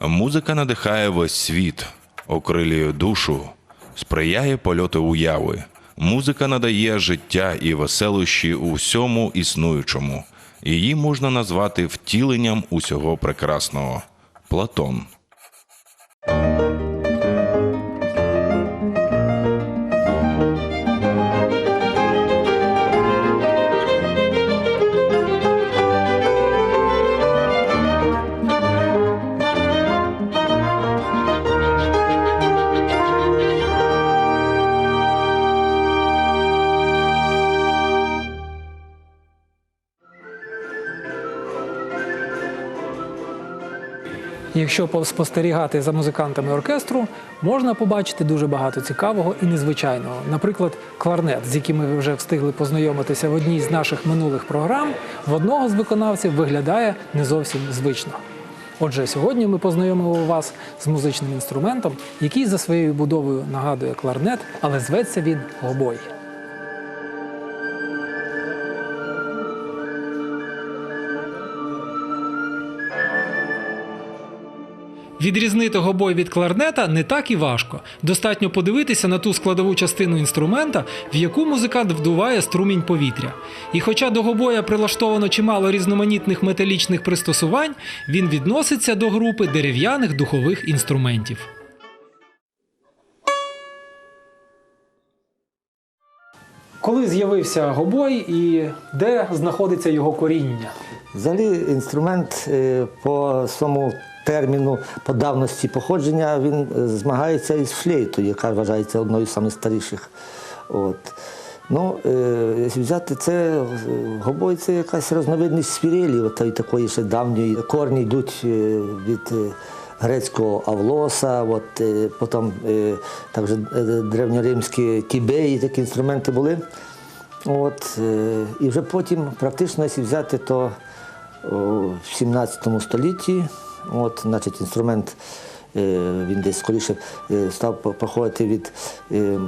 Музика надихає весь світ, окрилює душу, сприяє польоту уяви. Музика надає життя і веселощі у всьому існуючому. Її можна назвати втіленням усього прекрасного. Платон. Якщо спостерігати за музикантами оркестру, можна побачити дуже багато цікавого і незвичайного. Наприклад, кларнет, з яким ми вже встигли познайомитися в одній з наших минулих програм, в одного з виконавців виглядає не зовсім звично. Отже, сьогодні ми познайомимо вас з музичним інструментом, який за своєю будовою нагадує кларнет, але зветься він гобой. Відрізнити гобой від кларнета не так і важко. Достатньо подивитися на ту складову частину інструмента, в яку музикант вдуває струмінь повітря. І хоча до гобоя прилаштовано чимало різноманітних металічних пристосувань, він відноситься до групи дерев'яних духових інструментів. Коли з'явився гобой і де знаходиться його коріння? Взагалі інструмент е, по своєму терміну, по давності походження, він е, змагається із флейтою, яка вважається одною з найстаріших. От. Ну, е, якщо взяти це, е, гобой це якась різновидність свірелі, такої ще давньої. Корні йдуть від грецького авлоса, от, потім також древньоримські тібеї, такі інструменти були. От, і вже потім, практично, якщо взяти, то в 17 столітті, от, значить, інструмент е, він десь скоріше е, став по- походити від е,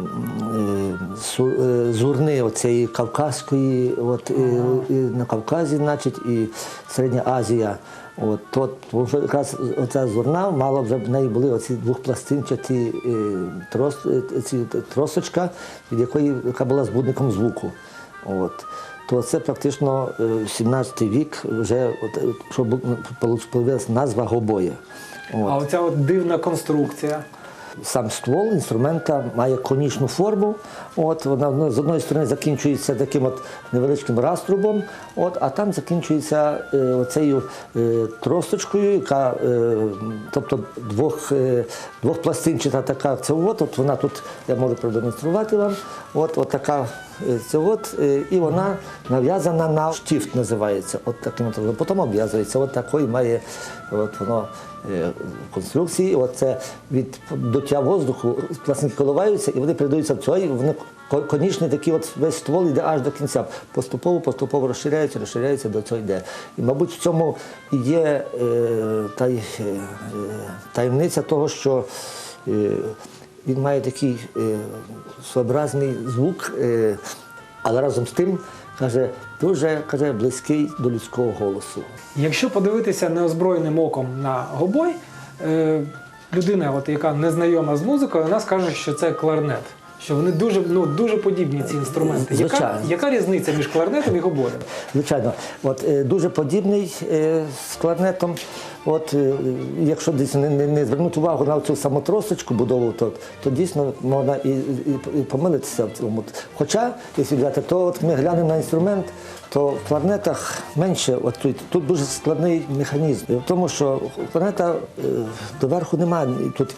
зурни оцієї кавказької, от, і на Кавказі, значить, і Середня Азія. От, тому що якраз оця зурна мала вже в неї були оці двохпластинчаті трос, ці, тросочка, від якої яка була збудником звуку. От. То це практично е, 17 вік, вже от, е, назва гобоя. От. А оця от дивна конструкція. Сам ствол інструмента має конічну форму. От, вона ну, з одної сторони закінчується таким от невеличким раструбом, от, а там закінчується е, оцею е, тросточкою, яка, е, тобто двох, е, двохпластинчата така це от, от вона тут, я можу продемонструвати вам. От, от така е, це от, е, і вона нав'язана на штифт, називається. От таким от, потім обв'язується. От такої має от воно е, конструкції. От це від дуття воздуху пластинки коливаються, і вони передаються в цей, вони конічні такі, от весь ствол йде аж до кінця. Поступово, поступово розширяється, розширяється, до цього йде. І, мабуть, в цьому і є е, та, й, е, е, таємниця того, що е, він має такий е, своєобразний звук, е, але разом з тим каже, дуже каже, близький до людського голосу. Якщо подивитися неозброєним оком на гобой, е, людина, от, яка не знайома з музикою, вона скаже, що це кларнет. Що вони дуже, ну, дуже подібні ці інструменти. Яка, Звичайно. яка різниця між кларнетом і гобоєм? Звичайно, от е, дуже подібний е, з кларнетом. От е, якщо десь не, не, не звернути увагу на цю самотросочку будову, то, то дійсно можна і, і, і помилитися в цьому. Хоча, якщо взяти, то от ми глянемо на інструмент, то в кларнетах менше, от тут, тут дуже складний механізм, тому, що кларнета е, доверху немає тут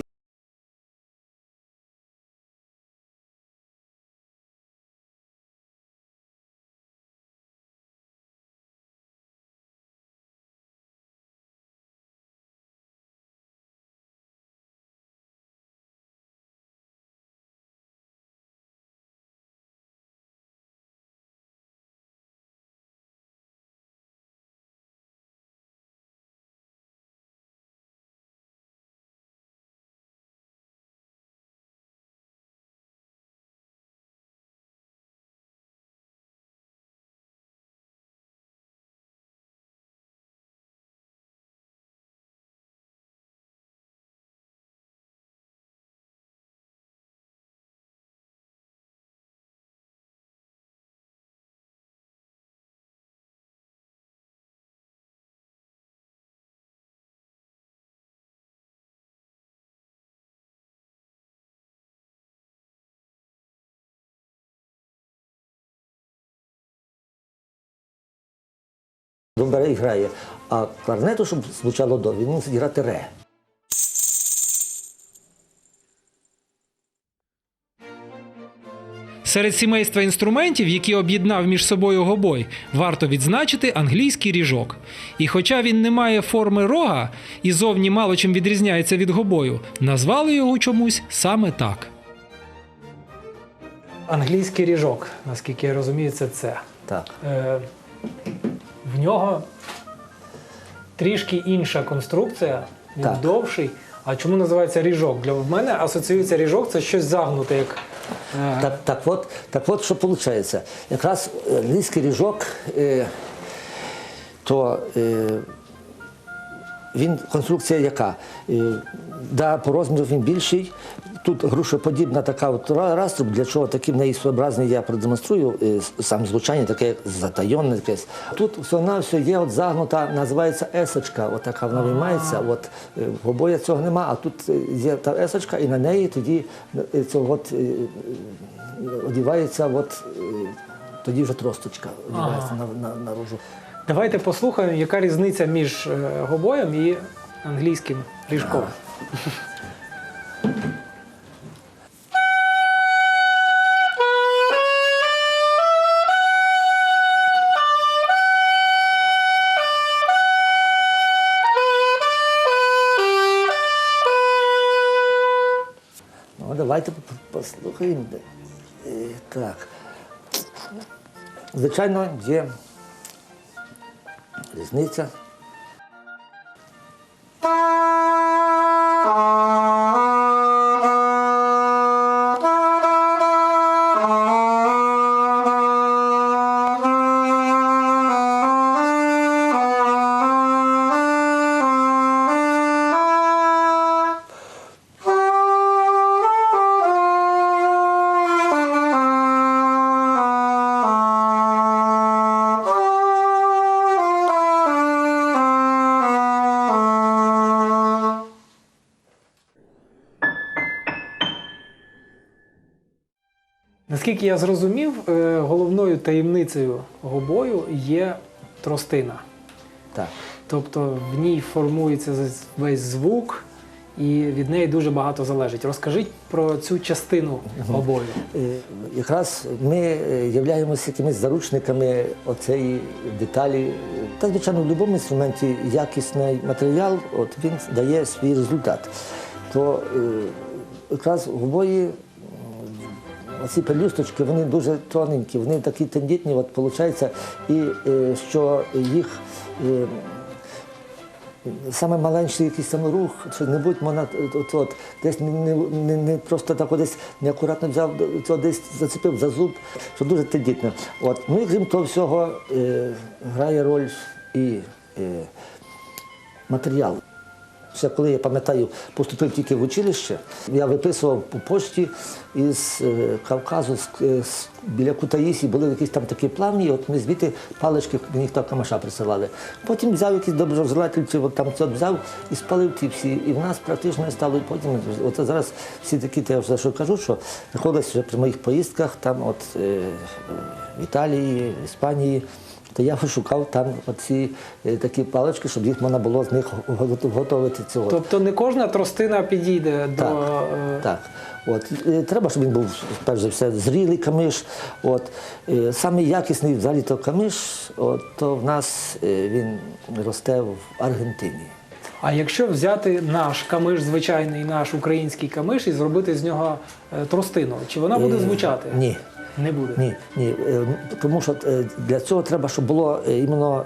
До бере і грає. А кларнету, щоб звучало до, він мусить грати ре. Серед сімейства інструментів, які об'єднав між собою гобой, варто відзначити англійський ріжок. І хоча він не має форми рога і зовні мало чим відрізняється від гобою, назвали його чомусь саме так. Англійський ріжок, наскільки я розумію, це це. Так. Е, нього трішки інша конструкція, він Так. довший. А чому називається ріжок? Для мене асоціюється ріжок це щось загнуте, як е, Так, так, от, так от що виходить. Якраз е, англійський ріжок, е, то е, він конструкція яка? Е, да, по розміру він більший. Тут грушоподібна така от раструб, для чого такий в неї своєобразний я продемонструю, е, сам звучання таке затайонне якесь. Тут все на все є от загнута, називається есочка, от така вона виймається. От е, в обоє цього нема, а тут е, є та есочка, і на неї тоді цього от, одівається, от, тоді вже тросточка одівається на, на, наружу. Давайте послухаємо, яка різниця між гобоєм і англійським ріжком. Ну, послухаємо. Е, Так. Звичайно, є різниця. Наскільки я зрозумів, е, головною таємницею гобою є тростина. Так. Тобто в ній формується весь звук, і від неї дуже багато залежить. Розкажіть про цю частину гобою. Е, Якраз ми е, являємося якимись заручниками оцеї деталі. Та, звичайно, в будь-якому інструменті якісний матеріал, от він дає свій результат. То якраз в обої оці пелюсточки, вони дуже тоненькі, вони такі тендітні, от виходить, і е, що їх. е, Саме маленький якийсь там рух, що небудь можна от, от, десь не, не, не, не просто так десь неакуратно взяв, то десь зацепив за зуб, що дуже тендітно. От. Ну і крім того всього, е, грає роль і е, матеріал. Ще коли я пам'ятаю, поступив тільки в училище, я виписував по пошті із е, Кавказу, е, з- біля Кутаїсі, були якісь там такі плавні, от ми звідти палички, мені хто камаша присилали. Потім взяв доброжелательці, от там це взяв і спалив ті всі. І в нас практично не стало. І потім, от зараз всі такі, я вже що кажу, що приходилось вже при моїх поїздках, там от е, в Італії, Іспанії. То я шукав там оці е, такі палички, щоб їх можна було з них готувати цього. Тобто не кожна тростина підійде до. Так, е, так. От. е, Треба, щоб він був, перш за все, зрілий камиш. От. Самий якісний взагалі то камиш, от, то в нас він росте в Аргентині. А якщо взяти наш камиш, звичайний наш український камиш, і зробити з нього тростину, чи вона буде звучати? Ні. Не буде. Ні, ні. е, Тому що е, для цього треба, щоб було е, іменно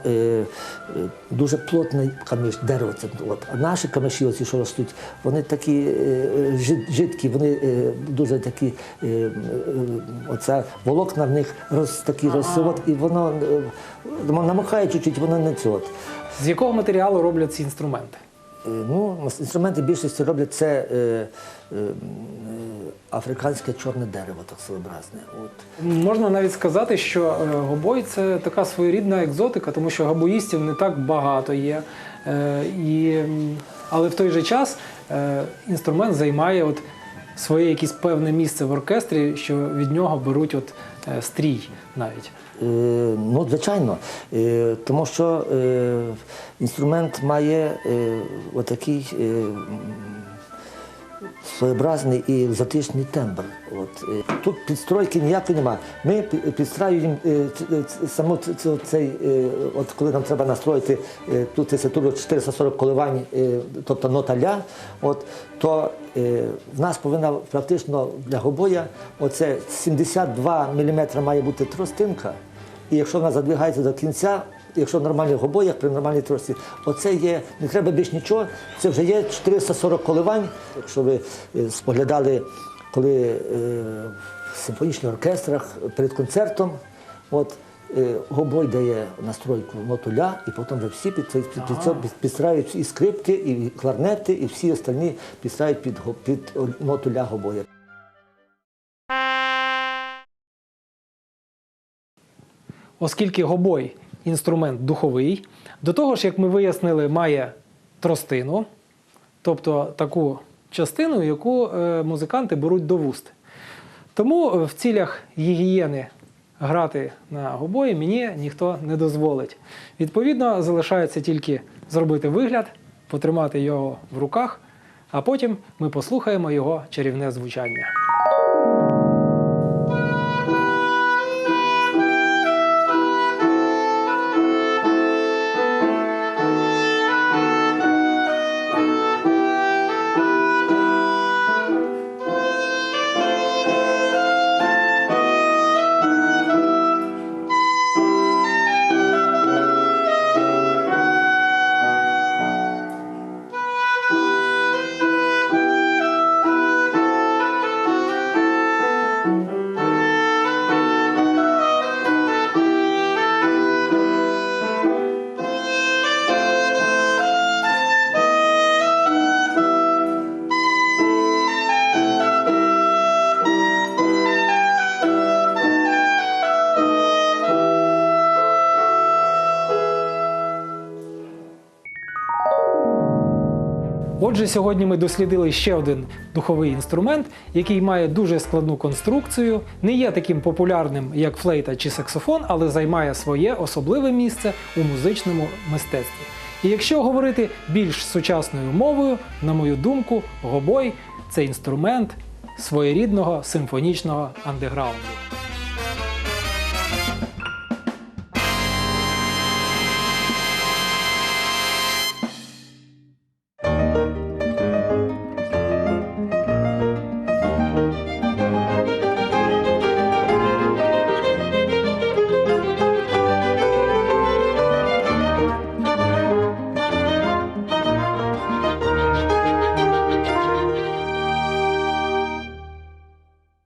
дуже плотний камиш, дерево. Це, от. А наші камиші, оці, що ростуть, вони такі жидкі, вони дуже такі, оця волокна в них роз, такі розсивот, і воно намахає чуть-чуть, воно не цього. З якого матеріалу роблять ці інструменти? Ну, інструменти більшості роблять це е, е, африканське чорне дерево, так своєобразне. От. Можна навіть сказати, що е, гобой це така своєрідна екзотика, тому що гобоїстів не так багато є. Е, І, але в той же час е, інструмент займає от своє якесь певне місце в оркестрі, що від нього беруть от стрій навіть. Ну, звичайно, тому що інструмент має отакий своєобразний і екзотичний тембр. От. е, Тут підстройки ніякої немає. Ми підстраюємо ц- ц- саму цей, от коли нам треба настроїти ту теситуру 440 коливань, е, тобто нота ля, от, то е, в нас повинна практично для гобоя оце 72 мм має бути тростинка. І якщо вона задвигається до кінця, якщо в нормальних обоях, при нормальній тросі, оце є, не треба більш нічого, це вже є 440 коливань. Якщо ви е, споглядали, коли е, в симфонічних оркестрах перед концертом, от е, гобой дає настройку ноту ля, і потім вже всі під, під, під, під, під- підстраюють і скрипки, і кларнети, і всі остальні підстраюють під, під ноту ля гобоя. Оскільки гобой інструмент духовий, до того ж, як ми вияснили, має тростину, тобто таку частину, яку е, музиканти беруть до вуст. Тому е, в цілях гігієни грати на гобої мені ніхто не дозволить. Відповідно, залишається тільки зробити вигляд, потримати його в руках, а потім ми послухаємо його чарівне звучання. Отже, сьогодні ми дослідили ще один духовий інструмент, який має дуже складну конструкцію, не є таким популярним, як флейта чи саксофон, але займає своє особливе місце у музичному мистецтві. І якщо говорити більш сучасною мовою, на мою думку, гобой це інструмент своєрідного симфонічного андеграунду.